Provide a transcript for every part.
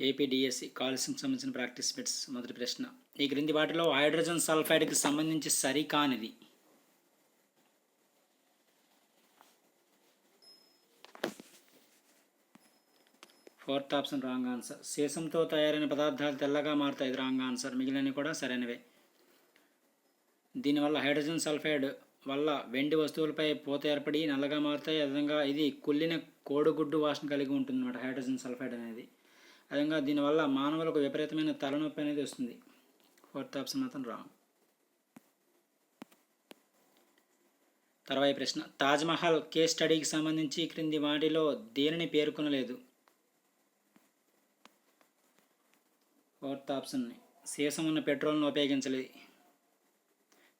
APDSC కాలుష్యం సంబంధించిన practice bits మొదటి ప్రశ్న. ఈ క్రింది వాటిలో హైడ్రోజన్ సల్ఫైడ్కి సంబంధించి సరికానిది. Fourth option wrong answer. సీసంతో తయారైన పదార్థాలు తెల్లగా మారుతాయి. ఇది రాంగ్ ఆన్సర్. మిగిలినవి కూడా సరైనవే. దీనివల్ల హైడ్రోజన్ సల్ఫైడ్ వల్ల వెండి వస్తువులపై పూత ఏర్పడి నల్లగా మారుతాయి. అదేవిధంగా ఇది కుళ్ళిన కోడిగుడ్డు వాసన కలిగి ఉంటుంది అన్నమాట హైడ్రోజన్ సల్ఫైడ్ అనేది. అదేవిధంగా దీనివల్ల మానవులకు విపరీతమైన తలనొప్పి అనేది వస్తుంది. ఫోర్త్ ఆప్షన్ మాత్రం రాంగ్ తర్వాయి ప్రశ్న. తాజ్మహల్ కేస్ స్టడీకి సంబంధించి క్రింది వాటిలో దేనిని పేర్కొనలేదు? Fourth option. సీసం ఉన్న పెట్రోల్ను ఉపయోగించలేదు.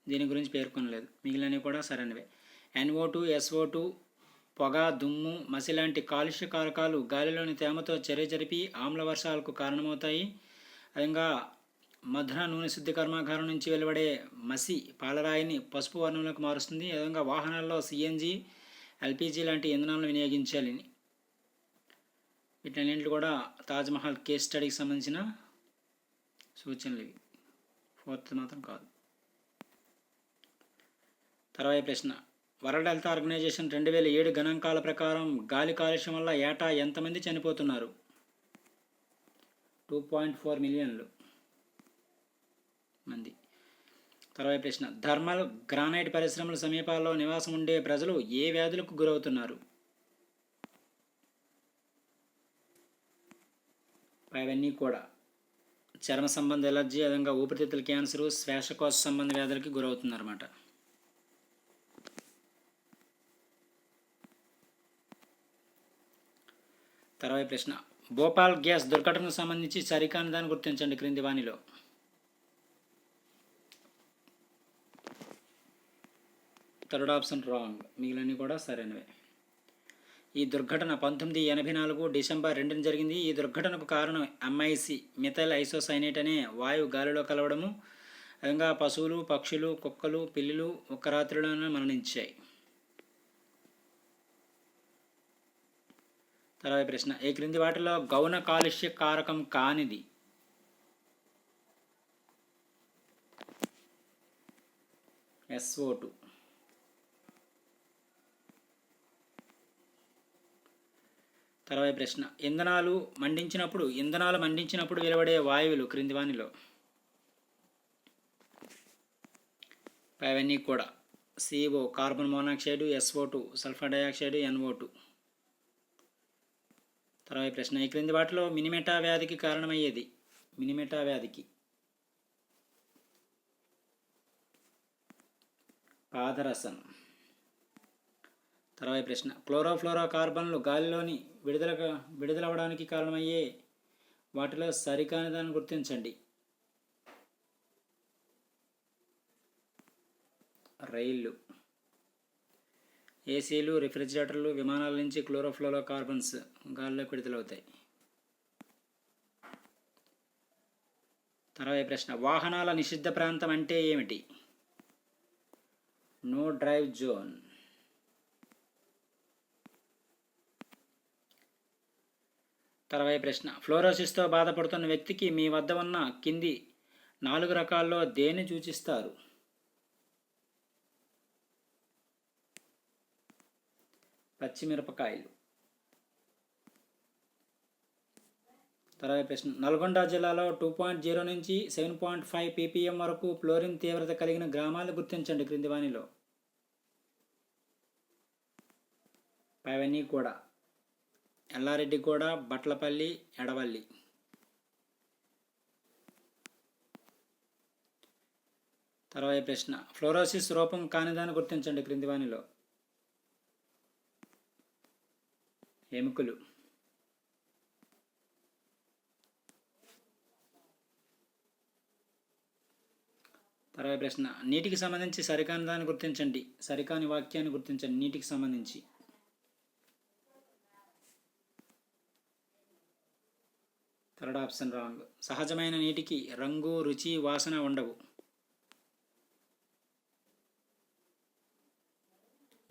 దీని గురించి పేర్కొనలేదు. మిగిలినవి కూడా సరైనవే. ఎన్ఓ టూ ఎస్ఓ టూ పొగ దుమ్ము మసి లాంటి కాలుష్య కారకాలు గాలిలోని తేమతో చర్య జరిపి ఆమ్ల వర్షాలకు కారణమవుతాయి. అదేవిధంగా మధుర నూనె శుద్ధి కర్మాగారం నుంచి వెలువడే మసి పాలరాయిని పసుపు వర్ణంలోకి మారుస్తుంది. అదేవిధంగా వాహనాల్లో సిఎన్జి ఎల్పిజి లాంటి ఇంధనాలను వినియోగించాలి. వీటన్నింటి కూడా తాజ్మహల్ కేస్ స్టడీకి సంబంధించిన సూచనలు ఇవి. ఫోర్త్ మాత్రం కాదు. తర్వాత ప్రశ్న. వరల్డ్ హెల్త్ ఆర్గనైజేషన్ రెండు వేల ఏడు గణాంకాల ప్రకారం గాలి కాలుష్యం వల్ల ఏటా ఎంతమంది చనిపోతున్నారు? టూ పాయింట్ ఫోర్ మిలియన్లు మంది. తర్వాత ప్రశ్న. థర్మల్ గ్రానైట్ పరిశ్రమల సమీపాల్లో నివాసం ఉండే ప్రజలు ఏ వ్యాధులకు గురవుతున్నారు? అవన్నీ కూడా. చర్మ సంబంధ ఎలర్జీ అదేవిధంగా ఊపిరితిత్తుల క్యాన్సరు శ్వాసకోశ సంబంధ వ్యాధులకి గురవుతున్నారన్నమాట. తర్వాత ప్రశ్న. భోపాల్ గ్యాస్ దుర్ఘటనకు సంబంధించి సరికాని దాన్ని గుర్తించండి క్రింది వాణిలో. Third option wrong. మిగిలినవి కూడా సరైనవే. ఈ దుర్ఘటన పంతొమ్మిది ఎనభై నాలుగు డిసెంబర్ రెండున జరిగింది. ఈ దుర్ఘటనకు కారణం ఎంఐసి మిథైల్ ఐసోసైనేట్ అనే వాయువు గాలిలో కలవడము. విధంగా పశువులు పక్షులు కుక్కలు పిల్లులు ఒక్క రాత్రిలోనే మరణించాయి. తర్వాత ప్రశ్న ఈ క్రింది వాటిలో గౌణ కాలుష్య కారకం కానిది? ఎస్ఓ టూ తర్వాత ప్రశ్న ఇంధనాలు మండించినప్పుడు ఇంధనాలు మండించినప్పుడు వెలువడే వాయువులు క్రింది వానిలో? అవన్నీ కూడా CO carbon monoxide SO two sulphur dioxide NO two తర్వాత ప్రశ్న. ఈ క్రింది వాటిలో మినిమెటా వ్యాధికి కారణమయ్యేది? మినిమెటా వ్యాధికి. పాదరసం. తర్వాత ప్రశ్న. క్లోరోఫ్లోరో కార్బన్లు గాలిలోని విడుదల విడుదలవడానికి కారణమయ్యే వాటిలో సరికానిదాన్ని గుర్తించండి. రైళ్ళు ఏసీలు రిఫ్రిజిరేటర్లు విమానాల నుంచి క్లోరోఫ్లోరో కార్బన్స్ గాల్లో విడుదలవుతాయి. తర్వాత ప్రశ్న వాహనాల నిషిద్ధ ప్రాంతం అంటే ఏమిటి? No drive zone. తర్వాత ప్రశ్న ఫ్లోరోసిస్తో బాధపడుతున్న వ్యక్తికి మీ వద్ద ఉన్న కింది నాలుగు రకాల్లో దేని సూచిస్తారు? పచ్చిమిరపకాయలు. తర్వాత ప్రశ్న నల్గొండ జిల్లాలో టూ పాయింట్ జీరో నుంచి సెవెన్ పాయింట్ ఫైవ్ పీపీఎం వరకు ఫ్లోరిన్ తీవ్రత కలిగిన గ్రామాలు గుర్తించండి క్రింది వాణిలో. అవన్నీ కూడా ఎల్లారెడ్డి కూడా బట్లపల్లి ఎడవల్లి. తర్వాత ప్రశ్న ఫ్లోరోసిస్ రూపం కానిదాన్ని గుర్తించండి క్రింది వాణిలో. ఎముకలు. తర్వాత ప్రశ్న నీటికి సంబంధించి సరికాని దాన్ని గుర్తించండి. సరికాని వాక్యాన్ని గుర్తించండి. నీటికి సంబంధించి. Third option wrong. సహజమైన నీటికి రంగు రుచి వాసన ఉండవు.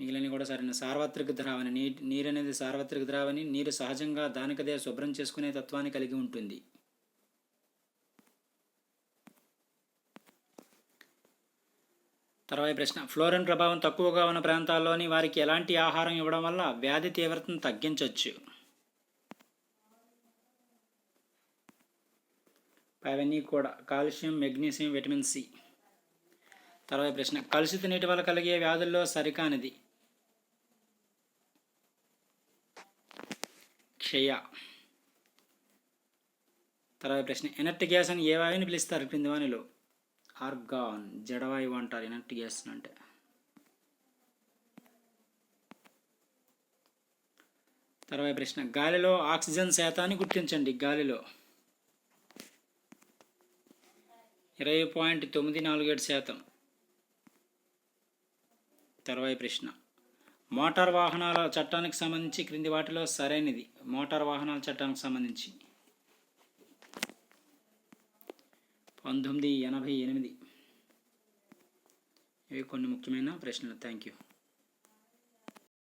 మిగిలిన కూడా సరైన సార్వత్రిక ద్రావణి. నీ నీరు అనేది సార్వత్రిక ద్రావణి నీరు సహజంగా దానికదే శుభ్రం చేసుకునే తత్వాన్ని కలిగి ఉంటుంది. తర్వాత ప్రశ్న. ఫ్లోరిన్ ప్రభావం తక్కువగా ఉన్న ప్రాంతాల్లోని వారికి ఎలాంటి ఆహారం ఇవ్వడం వల్ల వ్యాధి తీవ్రతను తగ్గించవచ్చు అవన్నీ కూడా కాల్షియం మెగ్నీషియం విటమిన్ సి. తర్వాత ప్రశ్న. కలుషిత నీటి వల్ల కలిగే వ్యాధుల్లో సరికానిది. క్షయ. తర్వాత ప్రశ్న ఎనర్ట్ గ్యాస్ అని ఏ వాయువుని పిలుస్తారు? క్రింది వానిలో. ఆర్గాన్ జడవాయువు అంటారు. ఎనర్ట్ గ్యాస్ అంటే. తర్వాత ప్రశ్న గాలిలో ఆక్సిజన్ శాతాన్ని గుర్తించండి. గాలిలో ఇరవై పాయింట్ తొమ్మిది నాలుగు ఏడు శాతం. తర్వాత ప్రశ్న మోటార్ వాహనాల చట్టానికి సంబంధించి క్రింది వాటిలో సరైనది. మోటార్ వాహనాల చట్టానికి సంబంధించి. పంతొమ్మిది ఎనభై ఎనిమిది. ఇవి కొన్ని ముఖ్యమైన ప్రశ్నలు. Thank you